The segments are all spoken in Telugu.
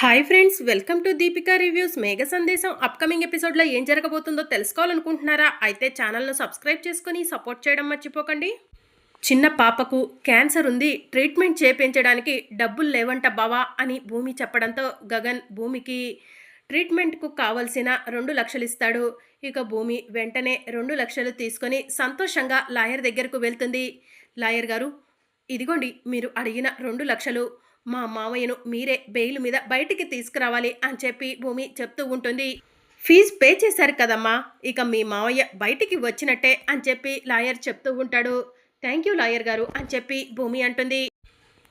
Hi friends welcome to Deepika reviews Megha Sandesam upcoming ఎపిసోడ్లో ఏం జరగబోతుందో తెలుసుకోవాలనుకుంటున్నారా? అయితే ఛానల్ను సబ్స్క్రైబ్ చేసుకుని సపోర్ట్ చేయడం మర్చిపోకండి. చిన్న పాపకు క్యాన్సర్ ఉంది ట్రీట్మెంట్ చేపించడానికి డబ్బులు లేవంట బావా అని భూమి చెప్పడంతో గగన్ భూమికి ట్రీట్మెంట్కు కావలసిన రెండు లక్షలు ఇస్తాడు. ఇక భూమి వెంటనే రెండు లక్షలు తీసుకొని సంతోషంగా లాయర్ దగ్గరకు వెళ్తుంది. లాయర్ గారు ఇదిగోండి మీరు అడిగిన రెండు లక్షలు. మా మావయ్యను మీరే బెయిల్ మీద బయటికి తీసుకురావాలి అని చెప్పి భూమి చెప్తూ ఉంటుంది. ఫీజు పే చేశారు కదమ్మా ఇక మీ మావయ్య బయటికి వచ్చినట్టే అని చెప్పి లాయర్ చెప్తూ ఉంటాడు. థ్యాంక్ యూ లాయర్ గారు అని చెప్పి భూమి అంటుంది.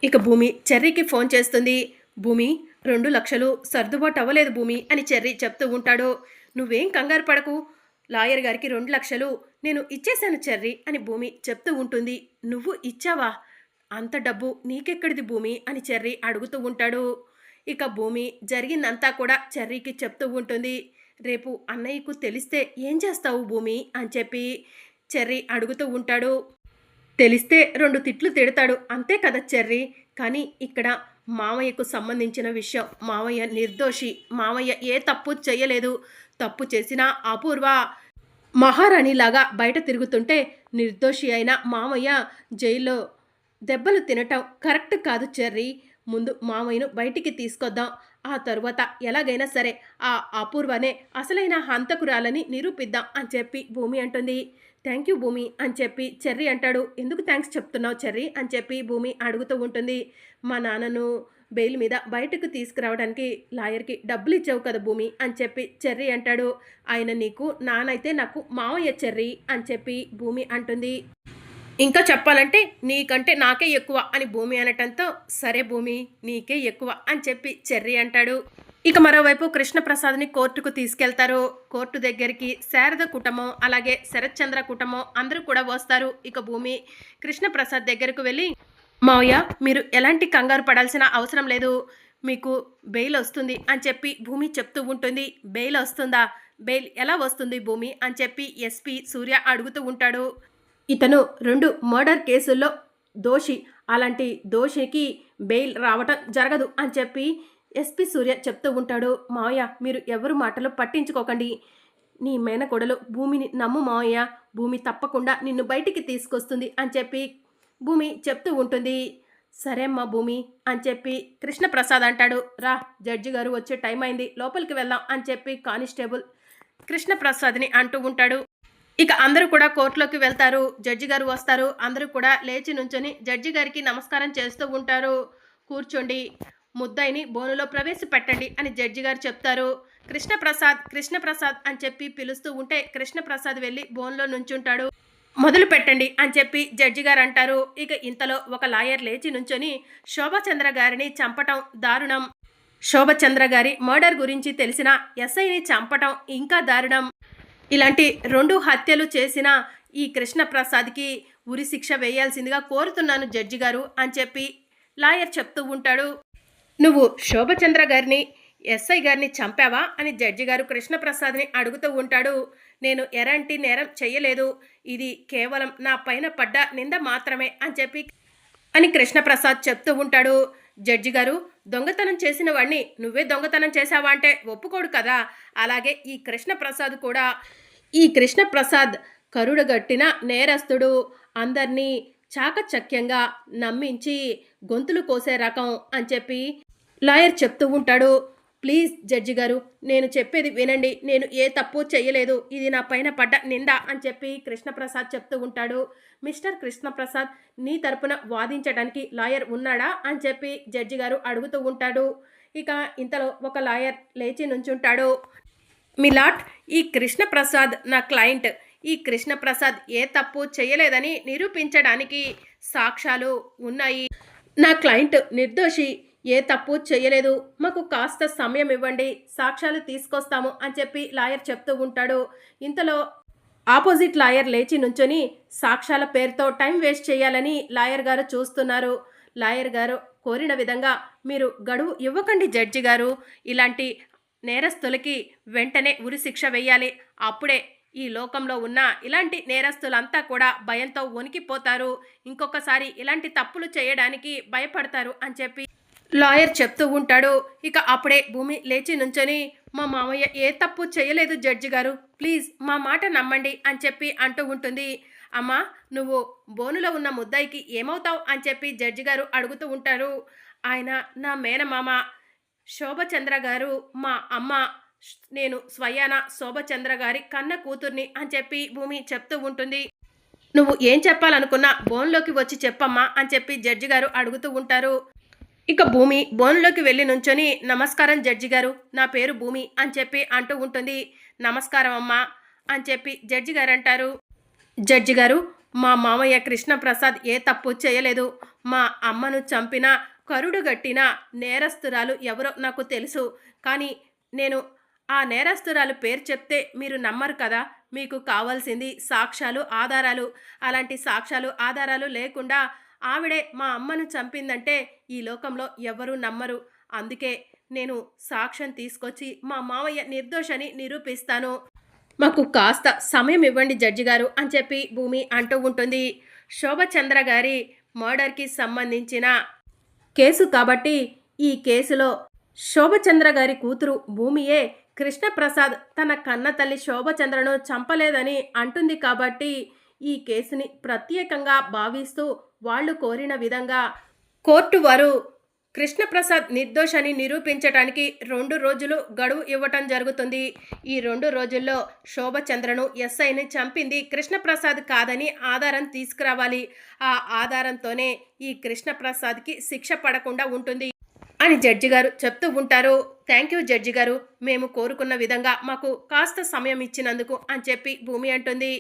ఇక భూమి చెర్రీకి ఫోన్ చేస్తుంది. భూమి రెండు లక్షలు సర్దుబాటు అవ్వలేదు భూమి అని చెర్రీ చెప్తూ ఉంటాడు. నువ్వేం కంగారు పడకు లాయర్ గారికి రెండు లక్షలు నేను ఇచ్చేశాను చెర్రీ అని భూమి చెప్తూ ఉంటుంది. నువ్వు ఇచ్చావా? అంత డబ్బు నీకెక్కడిది భూమి? అని చెర్రీ అడుగుతూ ఉంటాడు. ఇక భూమి జరిగిందంతా కూడా చెర్రీకి చెప్తూ ఉంటుంది. రేపు అన్నయ్యకు తెలిస్తే ఏం చేస్తావు భూమి? అని చెప్పి చెర్రీ అడుగుతూ ఉంటాడు. తెలిస్తే రెండు తిట్లు తిడతాడు. అంతే కదా చెర్రీ? కానీ ఇక్కడ మామయ్యకు సంబంధించిన విషయం. మామయ్య నిర్దోషి. మామయ్య ఏ తప్పు చేయలేదు. తప్పు చేసినా అపూర్వ. మహారాణిలాగా బయట తిరుగుతుంటే నిర్దోషి అయిన మామయ్య జైల్లో దెబ్బలు తినటం కరెక్ట్ కాదు చెర్రీ. ముందు మామయ్యను బయటికి తీసుకొద్దాం. ఆ తరువాత ఎలాగైనా సరే ఆ అపూర్వనే అసలైన హంతకురాలని నిరూపిద్దాం అని చెప్పి భూమి అంటుంది. థ్యాంక్ యూ భూమి అని చెప్పి చెర్రీ అంటాడు. ఎందుకు థ్యాంక్స్ చెప్తున్నావు చెర్రీ అని చెప్పి భూమి అడుగుతూ ఉంటుంది. మా నాన్నను బెయిల్ మీద బయటకు తీసుకురావడానికి లాయర్కి డబ్బులు ఇచ్చావు కదా భూమి అని చెప్పి చెర్రీ అంటాడు. ఆయన నీకు నానైతే నాకు మావయ్య చెర్రీ అని చెప్పి భూమి అంటుంది. ఇంకా చెప్పాలంటే నీకంటే నాకే ఎక్కువ అని భూమి అనటంతో సరే భూమి నీకే ఎక్కువ అని చెప్పి చెర్రీ అంటాడు. ఇక మరోవైపు కృష్ణప్రసాద్ని కోర్టుకు తీసుకెళ్తారు. కోర్టు దగ్గరికి శారద కుటుంబం అలాగే శరత్చంద్ర కుటుంబం అందరూ కూడా వస్తారు. ఇక భూమి కృష్ణప్రసాద్ దగ్గరకు వెళ్ళి మావయ్య మీరు ఎలాంటి కంగారు పడాల్సిన అవసరం లేదు. మీకు బెయిల్ వస్తుంది అని చెప్పి భూమి చెప్తూ ఉంటుంది. బెయిల్ వస్తుందా? బెయిల్ ఎలా వస్తుంది భూమి? అని చెప్పి ఎస్పీ సూర్య అడుగుతూ ఉంటాడు. ఇతను రెండు మర్డర్ కేసుల్లో దోషి. అలాంటి దోషికి బెయిల్ రావటం జరగదు అని చెప్పి ఎస్పి సూర్య చెప్తూ ఉంటాడు. మావయ్య మీరు ఎవరు మాటలు పట్టించుకోకండి. నీ మేనకోడలు భూమిని నమ్ము మావయ్య. భూమి తప్పకుండా నిన్ను బయటికి తీసుకొస్తుంది అని చెప్పి భూమి చెప్తూ ఉంటుంది. సరే అమ్మా భూమి అని చెప్పి కృష్ణప్రసాద్ అంటాడు. రా జడ్జి గారు వచ్చే టైం అయింది. లోపలికి వెళ్దాం అని చెప్పి కానిస్టేబుల్ కృష్ణప్రసాద్ని అంటూ ఉంటాడు. ఇక అందరూ కూడా కోర్టులోకి వెళ్తారు జడ్జి గారు వస్తారు అందరూ కూడా లేచి నుంచొని జడ్జి గారికి నమస్కారం చేస్తూ ఉంటారు. కూర్చోండి ముద్దాయిని బోనులో ప్రవేశపెట్టండి అని జడ్జి గారు చెప్తారు. కృష్ణప్రసాద్ కృష్ణప్రసాద్ అని చెప్పి పిలుస్తూ ఉంటే కృష్ణప్రసాద్ వెళ్ళి బోన్లో నుంచుంటాడు. మొదలు పెట్టండి అని చెప్పి జడ్జి గారు అంటారు. ఇక ఇంతలో ఒక లాయర్ లేచి నుంచొని శోభచంద్ర గారిని చంపటం దారుణం. శోభచంద్ర గారి మర్డర్ గురించి తెలిసిన ఎస్ఐని చంపటం ఇంకా దారుణం. ఇలాంటి రెండు హత్యలు చేసిన ఈ కృష్ణప్రసాద్కి ఉరి శిక్ష వేయాల్సిందిగా కోరుతున్నాను జడ్జి గారు అని చెప్పి లాయర్ చెప్తూ ఉంటాడు. నువ్వు శోభచంద్ర గారిని ఎస్ఐ గారిని చంపావా? అని జడ్జి గారు కృష్ణప్రసాద్ని అడుగుతూ ఉంటాడు. నేను ఎలాంటి నేరం చెయ్యలేదు ఇది కేవలం నా పైన పడ్డ నింద మాత్రమే అని చెప్పి అని కృష్ణప్రసాద్ చెప్తూ ఉంటాడు. జడ్జి గారు దొంగతనం చేసిన వాడిని నువ్వే దొంగతనం చేశావా అంటే ఒప్పుకోడు కదా. అలాగే ఈ కృష్ణప్రసాద్ కూడా ఈ కృష్ణప్రసాద్ కరుడుగట్టిన నేరస్తుడు అందరినీ చాకచక్యంగా నమ్మించి గొంతులు కోసే రకం అని చెప్పి లాయర్ చెప్తూ ఉంటాడు. ప్లీజ్ జడ్జి గారు నేను చెప్పేది వినండి నేను ఏ తప్పు చేయలేదు ఇది నా పైన పడ్డ నింద అని చెప్పి కృష్ణప్రసాద్ చెప్తూ ఉంటాడు. మిస్టర్ కృష్ణప్రసాద్ నీ తరపున వాదించడానికి లాయర్ ఉన్నాడా అని చెప్పి జడ్జి గారు అడుగుతూ ఉంటాడు. ఇక ఇంతలో ఒక లాయర్ లేచి నుంచుంటాడు. మిలాట్ ఈ కృష్ణప్రసాద్ నా క్లయింట్. ఈ కృష్ణప్రసాద్ ఏ తప్పు చేయలేదని నిరూపించడానికి సాక్ష్యాలు ఉన్నాయి. నా క్లయింట్ నిర్దోషి. ఏ తప్పు చేయలేదు. మాకు కాస్త సమయం ఇవ్వండి. సాక్ష్యాలు తీసుకొస్తాము అని చెప్పి లాయర్ చెప్తూ ఉంటాడు. ఇంతలో ఆపోజిట్ లాయర్ లేచి నుంచొని సాక్ష్యాల పేరుతో టైం వేస్ట్ చేయాలని లాయర్ గారు చూస్తున్నారు. లాయర్ గారు కోరిన విధంగా మీరు గడువు ఇవ్వకండి జడ్జి గారు. ఇలాంటి నేరస్తులకి వెంటనే ఉరి శిక్ష వేయాలి. అప్పుడే ఈ లోకంలో ఉన్న ఇలాంటి నేరస్తులంతా కూడా భయంతో వణికిపోతారు. ఇంకొకసారి ఇలాంటి తప్పులు చేయడానికి భయపడతారు అని చెప్పి లాయర్ చెప్తూ ఉంటాడు. ఇక అప్పుడే భూమి లేచి నుంచొని మా మామయ్య ఏ తప్పు చేయలేదు జడ్జి గారు. ప్లీజ్ మా మాట నమ్మండి అని చెప్పి అంటూ ఉంటుంది. అమ్మా నువ్వు బోనులో ఉన్న ముద్దాయికి ఏమవుతావు? అని చెప్పి జడ్జి గారు అడుగుతూ ఉంటారు. ఆయన నా మేనమామ శోభచంద్ర గారు మా అమ్మ నేను స్వయాన శోభచంద్ర గారి కన్న కూతుర్ని అని చెప్పి భూమి చెప్తూ ఉంటుంది. నువ్వు ఏం చెప్పాలనుకున్నా బోన్లోకి వచ్చి చెప్పమ్మా అని చెప్పి జడ్జి గారు అడుగుతూ ఉంటారు. ఇక భూమి బోన్లోకి వెళ్ళి నుంచొని నమస్కారం జడ్జి గారు. నా పేరు భూమి అని చెప్పి అంటూ ఉంటుంది. నమస్కారం అమ్మా అని చెప్పి జడ్జి గారు అంటారు. జడ్జి గారు మా మామయ్య కృష్ణప్రసాద్ ఏ తప్పు చేయలేదు. మా అమ్మను చంపిన కరుడు గట్టిన నేరస్తురాలు ఎవరో నాకు తెలుసు. కానీ నేను ఆ నేరస్తురాలు పేరు చెప్తే మీరు నమ్మరు కదా. మీకు కావాల్సింది సాక్ష్యాలు ఆధారాలు. అలాంటి సాక్ష్యాలు ఆధారాలు లేకుండా ఆవిడే మా అమ్మను చంపిందంటే ఈ లోకంలో ఎవరూ నమ్మరు. అందుకే నేను సాక్ష్యం తీసుకొచ్చి మా మామయ్య నిర్దోషని నిరూపిస్తాను. మాకు కాస్త సమయం ఇవ్వండి జడ్జి గారు అని చెప్పి భూమి అంటూ ఉంటుంది. శోభచంద్ర గారి మర్డర్కి సంబంధించిన కేసు కాబట్టి ఈ కేసులో శోభచంద్ర గారి కూతురు భూమియే కృష్ణప్రసాద్ తన కన్న తల్లి శోభచంద్రను చంపలేదని అంటుంది కాబట్టి ఈ కేసుని ప్రత్యేకంగా భావిస్తూ వాళ్ళు కోరిన విధంగా కోర్టు వారు కృష్ణప్రసాద్ నిర్దోషని నిరూపించడానికి రెండు రోజులు గడువు ఇవ్వటం జరుగుతుంది. ఈ రెండు రోజుల్లో శోభచంద్రను ఎస్ఐని చంపింది కృష్ణప్రసాద్ కాదని ఆధారం తీసుకురావాలి. ఆ ఆధారంతోనే ఈ కృష్ణప్రసాద్కి శిక్ష పడకుండా ఉంటుంది అని జడ్జి గారు చెప్తూ ఉంటారు. థ్యాంక్ యూ జడ్జి గారు. మేము కోరుకున్న విధంగా మాకు కాస్త సమయం ఇచ్చినందుకు అని చెప్పి భూమి అంటుంది.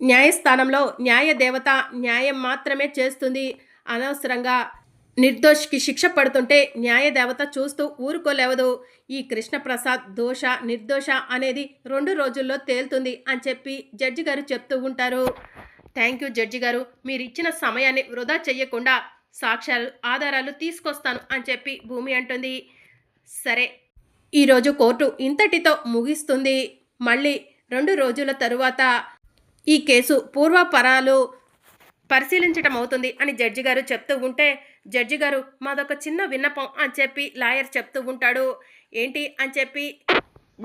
న్యాయస్థానంలో న్యాయ దేవత న్యాయం మాత్రమే చేస్తుంది. అనవసరంగా నిర్దోషికి శిక్ష పడుతుంటే న్యాయదేవత చూస్తూ ఊరుకోలేవదు. ఈ కృష్ణప్రసాద్ దోష నిర్దోష అనేది రెండు రోజుల్లో తేలుతుంది అని చెప్పి జడ్జి గారు చెప్తూ ఉంటారు. థ్యాంక్ యూ జడ్జి గారు. మీరు ఇచ్చిన సమయాన్ని వృధా చెయ్యకుండా సాక్ష్యాలు ఆధారాలు తీసుకొస్తాను అని చెప్పి భూమి అంటుంది. సరే ఈరోజు కోర్టు ఇంతటితో ముగిస్తుంది. మళ్ళీ రెండు రోజుల తరువాత ఈ కేసు పూర్వపరాలు పరిశీలించటం అవుతుంది అని జడ్జి గారు చెప్తూ ఉంటే జడ్జి గారు మాదొక చిన్న విన్నపం అని చెప్పి లాయర్ చెప్తూ ఉంటాడు. ఏంటి అని చెప్పి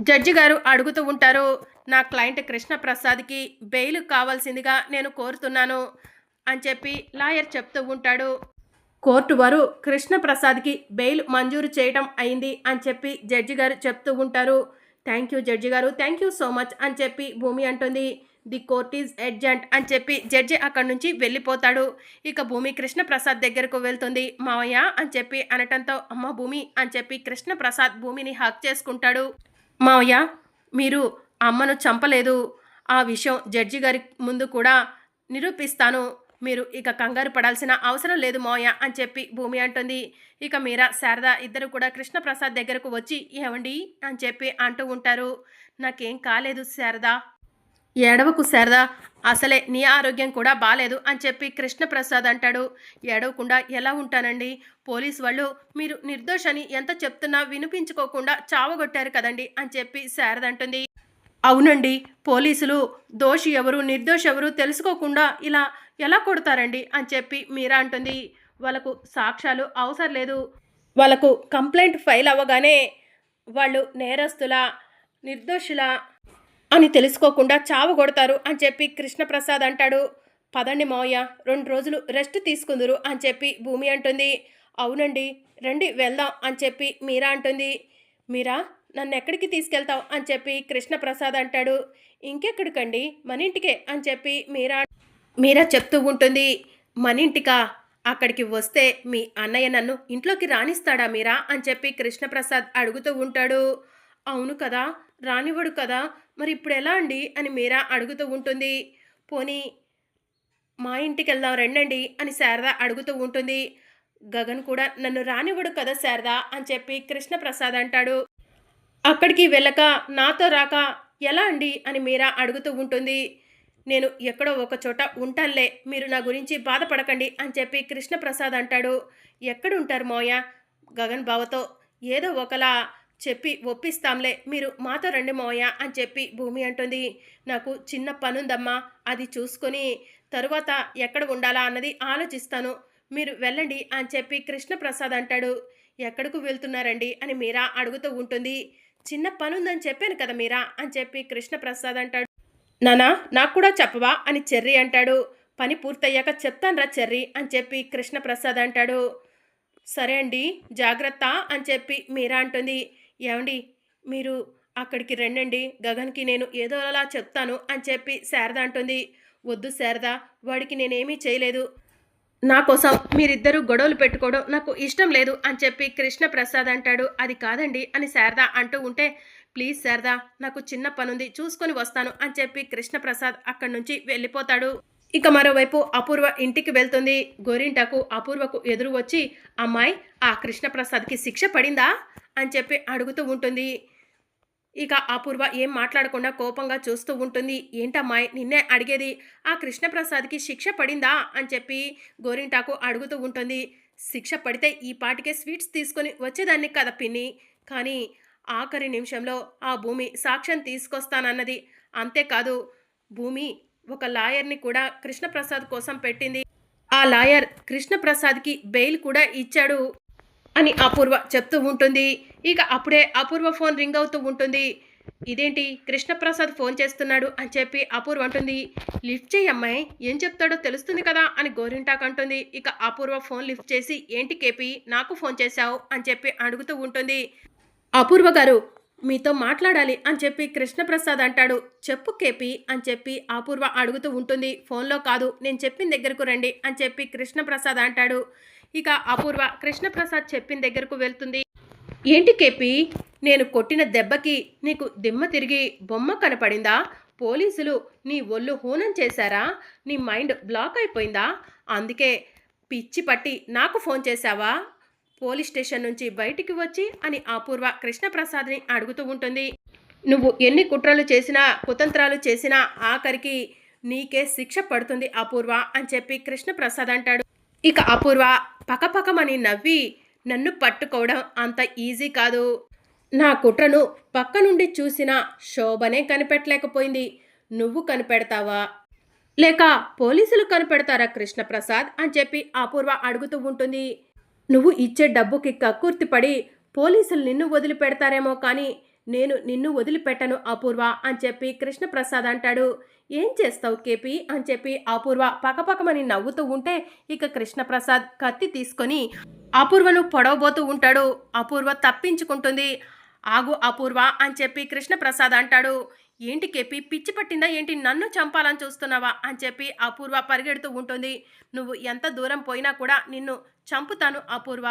జడ్జి గారు అడుగుతూ ఉంటారు నా క్లయింట్ కృష్ణప్రసాద్కి బెయిల్ కావాల్సిందిగా నేను కోరుతున్నాను అని చెప్పి లాయర్ చెప్తూ ఉంటాడు. కోర్టు వారు కృష్ణప్రసాద్కి బెయిల్ మంజూరు చేయడం అయింది అని చెప్పి జడ్జి గారు చెప్తూ ఉంటారు. థ్యాంక్ యూ జడ్జి గారు థ్యాంక్ యూ సో మచ్ అని చెప్పి భూమి అంటుంది. ది కోర్ట్ ఈజ్ ఎడ్జెంట్ అని చెప్పి జడ్జి అక్కడి నుంచి వెళ్ళిపోతాడు. ఇక భూమి కృష్ణప్రసాద్ దగ్గరకు వెళ్తుంది. మావయ్య అని చెప్పి అనటంతో అమ్మ భూమి అని చెప్పి కృష్ణప్రసాద్ భూమిని హక్ చేసుకుంటాడు. మావయ్య మీరు అమ్మను చంపలేదు. ఆ విషయం జడ్జి గారి ముందు కూడా నిరూపిస్తాను. మీరు ఇక కంగారు పడాల్సిన అవసరం లేదు మోయ అని చెప్పి భూమి అంటుంది. ఇక మీరా శారద ఇద్దరు కూడా కృష్ణప్రసాద్ దగ్గరకు వచ్చి ఏమండి అని చెప్పి అంటూ ఉంటారు. నాకేం కాలేదు శారదా ఏడవకు శారదా అసలే నీ ఆరోగ్యం కూడా బాలేదు అని చెప్పి కృష్ణప్రసాద్ అంటాడు. ఏడవకుండా ఎలా ఉంటానండి? పోలీస్ వాళ్ళు మీరు నిర్దోషని ఎంత చెప్తున్నా వినిపించుకోకుండా చావగొట్టారు కదండి అని చెప్పి శారద అంటుంది. అవునండి పోలీసులు దోషి ఎవరు నిర్దోషి ఎవరు తెలుసుకోకుండా ఇలా ఎలా కొడతారండి అని చెప్పి మీరా అంటుంది. వాళ్ళకు సాక్ష్యాలు అవసరం లేదు. వాళ్ళకు కంప్లైంట్ ఫైల్ అవ్వగానే వాళ్ళు నేరస్తుల నిర్దోషుల అని తెలుసుకోకుండా చావు కొడతారు అని చెప్పి కృష్ణప్రసాద్ అంటాడు. పదండి మావయ్య రెండు రోజులు రెస్ట్ తీసుకుందురు అని చెప్పి భూమి అంటుంది. అవునండి రండి వెళ్దాం అని చెప్పి మీరా అంటుంది. మీరా నన్ను ఎక్కడికి తీసుకెళ్తావు అని చెప్పి కృష్ణప్రసాద్ అంటాడు. ఇంకెక్కడికండి మన ఇంటికే అని చెప్పి మీరా మీరా చెప్తూ ఉంటుంది. మన ఇంటికా? అక్కడికి వస్తే మీ అన్నయ్య నన్ను ఇంట్లోకి రాణిస్తాడా మీరా అని చెప్పి కృష్ణప్రసాద్ అడుగుతూ ఉంటాడు. అవును కదా రానివ్వడు కదా? మరి ఇప్పుడు ఎలా అండి? అని మీరా అడుగుతూ ఉంటుంది. పోనీ మా ఇంటికి వెళ్దాం రండండి అని శారద అడుగుతూ ఉంటుంది. గగన్ కూడా నన్ను రానివ్వడు కదా శారద? అని చెప్పి కృష్ణప్రసాద్ అంటాడు. అక్కడికి వెళ్ళక నాతో రాక ఎలా అండి? అని మీరా అడుగుతూ ఉంటుంది. నేను ఎక్కడో ఒక చోట ఉంటానులే మీరు నా గురించి బాధపడకండి అని చెప్పి కృష్ణప్రసాద్ అంటాడు. ఎక్కడుంటారు మోయ? గగన్ బావతో ఏదో ఒకలా చెప్పి ఒప్పిస్తాంలే మీరు మాతో రండి మోయ అని చెప్పి భూమి అంటుంది. నాకు చిన్న పనుందమ్మా అది చూసుకొని తరువాత ఎక్కడ ఉండాలా అన్నది ఆలోచిస్తాను. మీరు వెళ్ళండి అని చెప్పి కృష్ణప్రసాద్ అంటాడు. ఎక్కడికి వెళ్తున్నారండి అని మీరా అడుగుతూ ఉంటుంది. చిన్న పనుందని ఉందని చెప్పాను కదా మీరా అని చెప్పి కృష్ణప్రసాద్ అంటాడు. నానా నాకు కూడా చెప్పవా అని చెర్రి అంటాడు. పని పూర్తయ్యాక చెప్తానురా చెర్రి అని చెప్పి కృష్ణప్రసాద్ అంటాడు. సరే అండి జాగ్రత్త అని చెప్పి మీరా అంటుంది. ఏమండి? మీరు అక్కడికి రండండి. గగన్కి నేను ఏదో అలా చెప్తాను అని చెప్పి శారద అంటుంది. వద్దు శారద వాడికి నేనేమీ చేయలేదు. నా కోసం మీరిద్దరూ గొడవలు పెట్టుకోవడం నాకు ఇష్టం లేదు అని చెప్పి కృష్ణప్రసాద్ అంటాడు. అది కాదండి అని శారద అంటూ ఉంటే ప్లీజ్ శారద నాకు చిన్న పనుంది చూసుకొని వస్తాను అని చెప్పి కృష్ణప్రసాద్ అక్కడి నుంచి వెళ్ళిపోతాడు. ఇక మరోవైపు అపూర్వ ఇంటికి వెళ్తుంది. గోరింటకు అపూర్వకు ఎదురు వచ్చి అమ్మాయి ఆ కృష్ణప్రసాద్కి శిక్ష పడిందా? అని చెప్పి అడుగుతూ ఉంటుంది. ఇక అపూర్వ ఏం మాట్లాడకుండా కోపంగా చూస్తూ ఉంటుంది. ఏంటమ్మాయి నిన్నే అడిగేది ఆ కృష్ణప్రసాద్కి శిక్ష పడిందా? అని చెప్పి గోరింటాకు అడుగుతూ ఉంటుంది. శిక్ష పడితే ఈ పాటికే స్వీట్స్ తీసుకొని వచ్చేదాన్ని కదా పిన్ని. కానీ ఆఖరి నిమిషంలో ఆ భూమి సాక్ష్యం తీసుకొస్తానన్నది. అంతేకాదు భూమి ఒక లాయర్ని కూడా కృష్ణప్రసాద్ కోసం పెట్టింది. ఆ లాయర్ కృష్ణప్రసాద్కి బెయిల్ కూడా ఇచ్చాడు అని అపూర్వ చెప్తూ ఉంటుంది. ఇక అప్పుడే అపూర్వ ఫోన్ రింగ్ అవుతూ ఉంటుంది. ఇదేంటి? కృష్ణప్రసాద్ ఫోన్ చేస్తున్నాడు అని చెప్పి అపూర్వ అంటుంది. లిఫ్ట్ చేయి అమ్మాయి ఏం చెప్తాడో తెలుస్తుంది కదా అని గోరింటాక్ అంటుంది. ఇక అపూర్వ ఫోన్ లిఫ్ట్ చేసి ఏంటి కేపీ నాకు ఫోన్ చేశావు అని చెప్పి అడుగుతూ ఉంటుంది. అపూర్వ గారు మీతో మాట్లాడాలి అని చెప్పి కృష్ణప్రసాద్ అంటాడు. చెప్పు కేపీ అని చెప్పి అపూర్వ అడుగుతూ ఉంటుంది. ఫోన్లో కాదు నేను చెప్పిన దగ్గరకు రండి అని చెప్పి కృష్ణప్రసాద్ అంటాడు. ఇక అపూర్వ కృష్ణప్రసాద్ చెప్పిన దగ్గరకు వెళ్తుంది. ఏంటి కేపీ నేను కొట్టిన దెబ్బకి నీకు దిమ్మ తిరిగి బొమ్మ కనపడిందా? పోలీసులు నీ ఒళ్ళు హూనం చేశారా? నీ మైండ్ బ్లాక్ అయిపోయిందా? అందుకే పిచ్చి పట్టి నాకు ఫోన్ చేశావా? పోలీస్ స్టేషన్ నుంచి బయటికి వచ్చి అని అపూర్వ కృష్ణప్రసాద్ని అడుగుతూ ఉంటుంది. నువ్వు ఎన్ని కుట్రలు చేసినా కుతంత్రాలు చేసినా ఆఖరికి నీకే శిక్ష పడుతుంది అపూర్వ అని చెప్పి కృష్ణప్రసాద్ అంటాడు. ఇక అపూర్వ పకపకమని నవ్వి నన్ను పట్టుకోవడం అంత ఈజీ కాదు. నా కుట్రను పక్క నుండి చూసిన శోభనే కనిపెట్టలేకపోయింది. నువ్వు కనిపెడతావా? లేక పోలీసులు కనిపెడతారా కృష్ణప్రసాద్? అని చెప్పి అపూర్వ అడుగుతూ ఉంటుంది. నువ్వు ఇచ్చే డబ్బుకి కక్కుర్తిపడి పోలీసులు నిన్ను వదిలిపెడతారేమో కానీ నేను నిన్ను వదిలిపెట్టను అపూర్వ అని చెప్పి కృష్ణప్రసాద్ అంటాడు. ఏం చేస్తావు కేపీ అని చెప్పి అపూర్వ పకపకమని నవ్వుతూ ఉంటే ఇక కృష్ణప్రసాద్ కత్తి తీసుకొని అపూర్వను పొడవబోతూ ఉంటాడు. అపూర్వ తప్పించుకుంటుంది. ఆగు అపూర్వ అని చెప్పి కృష్ణప్రసాద్ అంటాడు. ఏంటి కేపీ పిచ్చి పట్టిందా ఏంటి? నన్ను చంపాలని చూస్తున్నావా అని చెప్పి అపూర్వ పరిగెడుతూ ఉంటుంది. నువ్వు ఎంత దూరం పోయినా కూడా నిన్ను చంపుతాను అపూర్వ.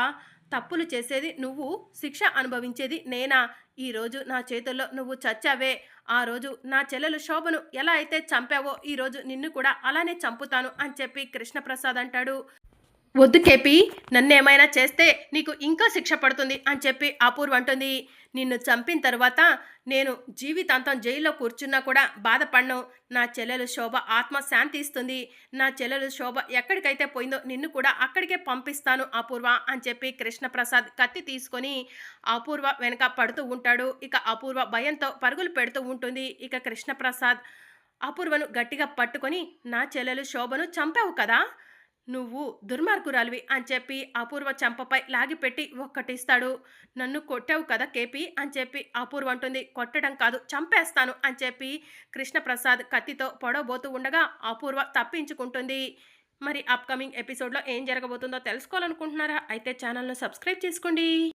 తప్పులు చేసేది నువ్వు శిక్ష అనుభవించేది నేనా? ఈరోజు నా చేతుల్లో నువ్వు చచ్చావే. ఆ రోజు నా చెల్లెలు శోభను ఎలా అయితే చంపావో ఈరోజు నిన్ను కూడా అలానే చంపుతాను అని చెప్పి కృష్ణప్రసాద్ అంటాడు. వద్దు కేపి నన్నేమైనా చేస్తే నీకు ఇంకా శిక్ష పడుతుంది అని చెప్పి అపూర్వ అంటుంది. నిన్ను చంపిన తర్వాత నేను జీవితాంతం జైల్లో కూర్చున్నా కూడా బాధపడను. నా చెల్లెలు శోభ ఆత్మ శాంతి ఇస్తుంది. నా చెల్లెలు శోభ ఎక్కడికైతే పోయిందో నిన్ను కూడా అక్కడికే పంపిస్తాను అపూర్వ అని చెప్పి కృష్ణప్రసాద్ కత్తి తీసుకొని అపూర్వ వెనక పడుతూ ఉంటాడు. ఇక అపూర్వ భయంతో పరుగులు పెడుతూ ఉంటుంది. ఇక కృష్ణప్రసాద్ అపూర్వను గట్టిగా పట్టుకొని నా చెల్లెలు శోభను చంపావు కదా? నువ్వు దుర్మార్గురాలివి అని చెప్పి అపూర్వ చంపపై లాగిపెట్టి ఒక్కటిస్తాడు. నన్ను కొట్టావు కదా కేపి అని చెప్పి అపూర్వ అంటుంది. కొట్టడం కాదు చంపేస్తాను అని చెప్పి కృష్ణప్రసాద్ కత్తితో పొడవబోతూ ఉండగా అపూర్వ తప్పించుకుంటుంది. మరి అప్కమింగ్ ఎపిసోడ్లో ఏం జరగబోతుందో తెలుసుకోవాలనుకుంటున్నారా? అయితే ఛానల్ను సబ్స్క్రైబ్ చేసుకోండి.